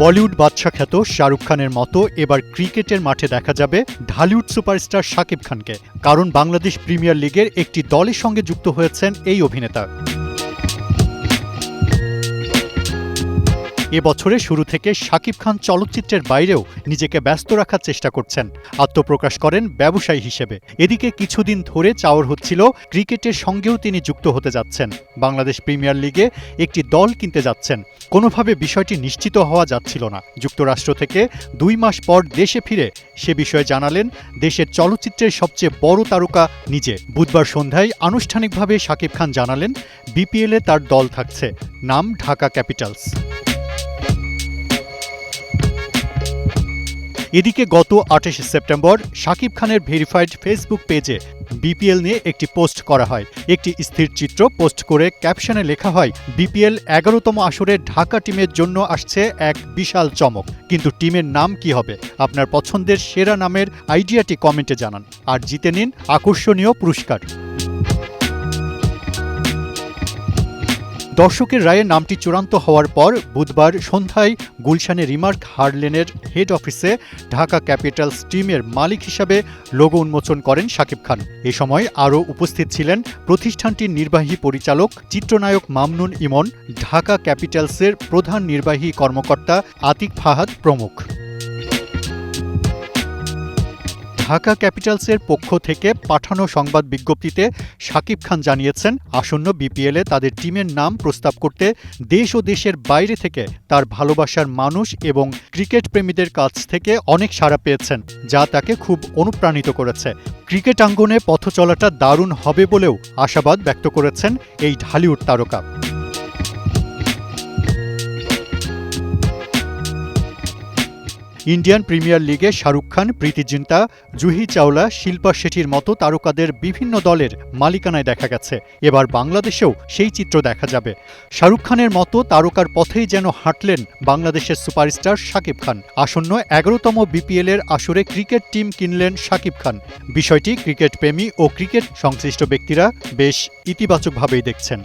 বলিউড বাদশা খ্যাত শাহরুখ খানের মতো এবার ক্রিকেটের মাঠে দেখা যাবে ঢালিউড সুপারস্টার শাকিব খানকে। কারণ বাংলাদেশ প্রিমিয়ার লিগের একটি দলের সঙ্গে যুক্ত হয়েছেন এই অভিনেতা। এবছরের শুরু থেকে শাকিব খান চলচ্চিত্রের বাইরেও নিজেকে ব্যস্ত রাখার চেষ্টা করছেন। আত্মপ্রকাশ করেন ব্যবসায়ী হিসেবে। এদিকে কিছুদিন ধরে চাওয়ার হচ্ছিল ক্রিকেটের সঙ্গেও তিনি যুক্ত হতে যাচ্ছেন। বাংলাদেশ প্রিমিয়ার লিগে একটি দল কিনতে যাচ্ছেন। কোনোভাবে বিষয়টি নিশ্চিত হওয়া যাচ্ছিল না। যুক্তরাষ্ট্র থেকে দুই মাস পর দেশে ফিরে সে বিষয়ে জানালেন, দেশের চলচ্চিত্রের সবচেয়ে বড় তারকা নিজে। বুধবার সন্ধ্যায় আনুষ্ঠানিকভাবে শাকিব খান জানালেন, বিপিএলে তার দল থাকছে। নাম ঢাকা ক্যাপিটালস। এদিকে গত আঠাশে সেপ্টেম্বর শাকিব খানের ভেরিফাইড ফেসবুক পেজে বিপিএল নিয়ে একটি পোস্ট করা হয়। একটি স্থির চিত্র পোস্ট করে ক্যাপশনে লেখা হয়, বিপিএল এগারোতম আসরে ঢাকা টিমের জন্য আসছে এক বিশাল চমক। কিন্তু টিমের নাম কি হবে? আপনার পছন্দের সেরা নামের আইডিয়াটি কমেন্টে জানান। আর জিতে নিন আকর্ষণীয় পুরস্কার। দর্শকের রায়ে নামটি চূড়ান্ত হওয়ার পর বুধবার সন্ধ্যায় গুলশানে রিমার্ক হার্লেনের হেড অফিসে ঢাকা ক্যাপিটালস টিমের মালিক হিসাবে লোগো উন্মোচন করেন শাকিব খান। এ সময় আরও উপস্থিত ছিলেন প্রতিষ্ঠানটির নির্বাহী পরিচালক, চিত্রনায়ক মামনুন ইমন, ঢাকা ক্যাপিটালসের প্রধান নির্বাহী কর্মকর্তা আতিক ফাহাদ প্রমুখ। ঢাকা ক্যাপিটালসের পক্ষ থেকে পাঠানো সংবাদ বিজ্ঞপ্তিতে শাকিব খান জানিয়েছেন, আসন্ন বিপিএলে তাদের টিমের নাম প্রস্তাব করতে দেশ ও দেশের বাইরে থেকে তার ভালোবাসার মানুষ এবং ক্রিকেট প্রেমীদের কাছ থেকে অনেক সাড়া পেয়েছেন, যা তাকে খুব অনুপ্রাণিত করেছে। ক্রিকেট আঙ্গনে পথ চলাটা দারুণ হবে বলেও আশাবাদ ব্যক্ত করেছেন এই ঢালিউড তারকা। ইন্ডিয়ান প্রিমিয়ার লিগে শাহরুখ খান, প্রীতি জিন্তা, জুহি চাওলা, শিল্পা শেঠির মতো তারকাদের বিভিন্ন দলের মালিকানায় দেখা গেছে। এবার বাংলাদেশেও সেই চিত্র দেখা যাবে। শাহরুখ খানের মতো তারকার পথেই যেন হাঁটলেন বাংলাদেশের সুপারস্টার শাকিব খান। আসন্ন এগারোতম বিপিএল এর আসরে ক্রিকেট টিম কিনলেন শাকিব খান। বিষয়টি ক্রিকেট প্রেমী ও ক্রিকেট সংশ্লিষ্ট ব্যক্তিরা বেশ ইতিবাচকভাবেই দেখছেন।